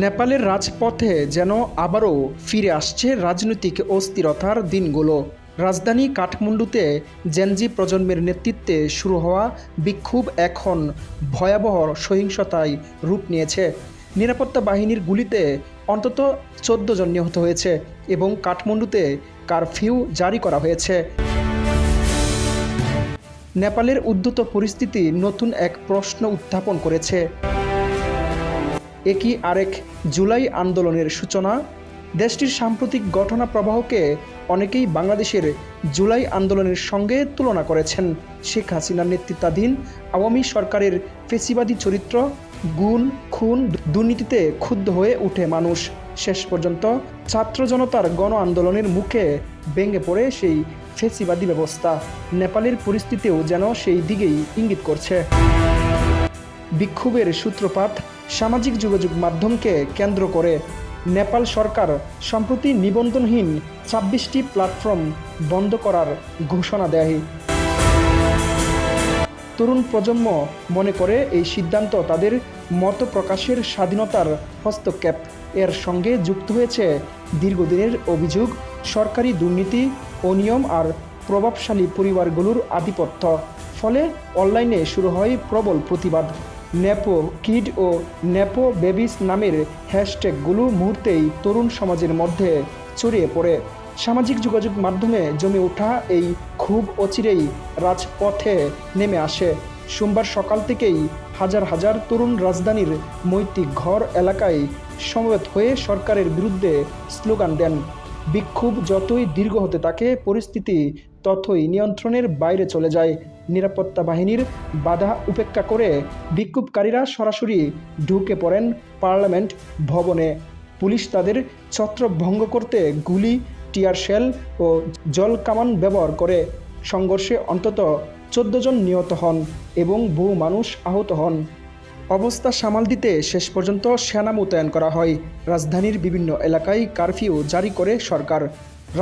নেপালের রাজপথে যেন আবারও ফিরে আসছে রাজনৈতিক অস্থিরতার দিনগুলো। রাজধানী কাঠমান্ডুতে জেনজি প্রজন্মের নেতৃত্বে শুরু হওয়া বিক্ষোভ এখন ভয়াবহ সহিংসতায় রূপ নিয়েছে। নিরাপত্তা বাহিনীর গুলিতে অন্তত চোদ্দ জন নিহত হয়েছে এবং কাঠমান্ডুতে কারফিউ জারি করা হয়েছে। নেপালের উদ্ধত পরিস্থিতি নতুন এক প্রশ্ন উত্থাপন করেছে। একই আরেক জুলাই আন্দোলনের সূচনা। দেশটির সাম্প্রতিক ঘটনা প্রবাহকে অনেকেই বাংলাদেশের জুলাই আন্দোলনের সঙ্গে তুলনা করেছেন। শেখ হাসিনার নেতৃত্বাধীন আওয়ামী সরকারের ফেসিবাদী চরিত্র, গুণ, খুন দুর্নীতিতে ক্ষুব্ধ হয়ে উঠে মানুষ। শেষ পর্যন্ত ছাত্র জনতার গণ আন্দোলনের মুখে ভেঙে পড়ে সেই ফেসিবাদী ব্যবস্থা। নেপালের পরিস্থিতিও যেন সেই দিকেই ইঙ্গিত করছে। বিক্ষোভের সূত্রপাত সামাজিক যোগাযোগ মাধ্যমকে কেন্দ্র করে নেপাল সরকার সম্প্রতি নিবন্ধনহীন ছাব্বিশটি প্ল্যাটফর্ম বন্ধ করার ঘোষণা দেয়। তরুণ প্রজন্ম মনে করে এই সিদ্ধান্ত তাদের মত প্রকাশের স্বাধীনতার হস্তক্ষেপ। এর সঙ্গে যুক্ত হয়েছে দীর্ঘদিনের অভিযোগ, সরকারি দুর্নীতি অনিয়ম আর প্রভাবশালী পরিবারগুলোর আধিপত্য। ফলে অনলাইনে শুরু হয় প্রবল প্রতিবাদ। নেপো কিড ও নেপো বেবিস নামের হ্যাশট্যাগুলো মুহূর্তেই তরুণ সমাজের মধ্যে ছড়িয়ে পড়ে। সামাজিক যোগাযোগ মাধ্যমে জমে ওঠা এই খুব অচিরেই রাজপথে নেমে আসে। সোমবার সকাল থেকেই হাজার হাজার তরুণ রাজধানীর মৈত্রী ঘর এলাকায় সমবেত হয়ে সরকারের বিরুদ্ধে স্লোগান দেন। বিক্ষোভ যতই দীর্ঘ হতে থাকে, পরিস্থিতি ততই নিয়ন্ত্রণের বাইরে চলে যায়। নিরাপত্তা বাহিনীর বাধা উপেক্ষা করে বিক্ষোভকারীরা সরাসরি ঢুকে পড়েন পার্লামেন্ট ভবনে। পুলিশ তাদের ছত্র ভঙ্গ করতে গুলি, টিয়ার শেল ও জল কামান ব্যবহার করে। সংঘর্ষে অন্তত চোদ্দ জন নিহত হন এবং বহু মানুষ আহত হন। অবস্থা সামাল দিতে শেষ পর্যন্ত সেনা মোতায়েন করা হয়। রাজধানীর বিভিন্ন এলাকায় কারফিউ জারি করে সরকার।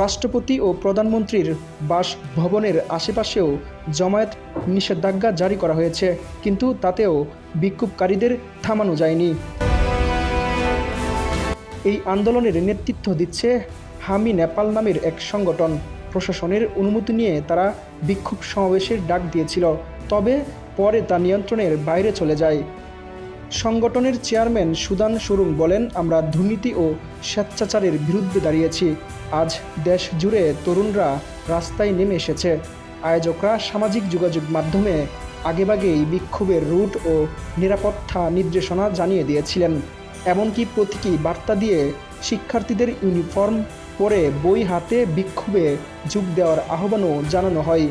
রাষ্ট্রপতি ও প্রধানমন্ত্রীর বাসভবনের আশেপাশেও জমায়েত নিষেধাজ্ঞা জারি করা হয়েছে, কিন্তু তাতেও বিক্ষোভকারীদের থামানো যায়নি। এই আন্দোলনের নেতৃত্ব দিচ্ছে হামি নেপাল নামের এক সংগঠন। প্রশাসনের অনুমতি নিয়ে তারা বিক্ষোভ সমাবেশের ডাক দিয়েছিল, তবে পরে তা নিয়ন্ত্রণের বাইরে চলে যায়। সংগঠনের চেয়ারম্যান সুদান সুরুং বলেন, আমরা দুর্নীতি ও স্বেচ্ছাচারের বিরুদ্ধে দাঁড়িয়েছি। আজ দেশ জুড়ে তরুণরা রাস্তায় নেমে এসেছে। আয়োজকরা সামাজিক যোগাযোগ মাধ্যমে আগেভাগেই বিক্ষোভের রুট ও নিরাপত্তা নির্দেশনা জানিয়ে দিয়েছিলেন। এমনকি প্রতীকী বার্তা দিয়ে শিক্ষার্থীদের ইউনিফর্ম পরে বই হাতে বিক্ষোভে যোগ দেওয়ার আহ্বানও জানানো হয়।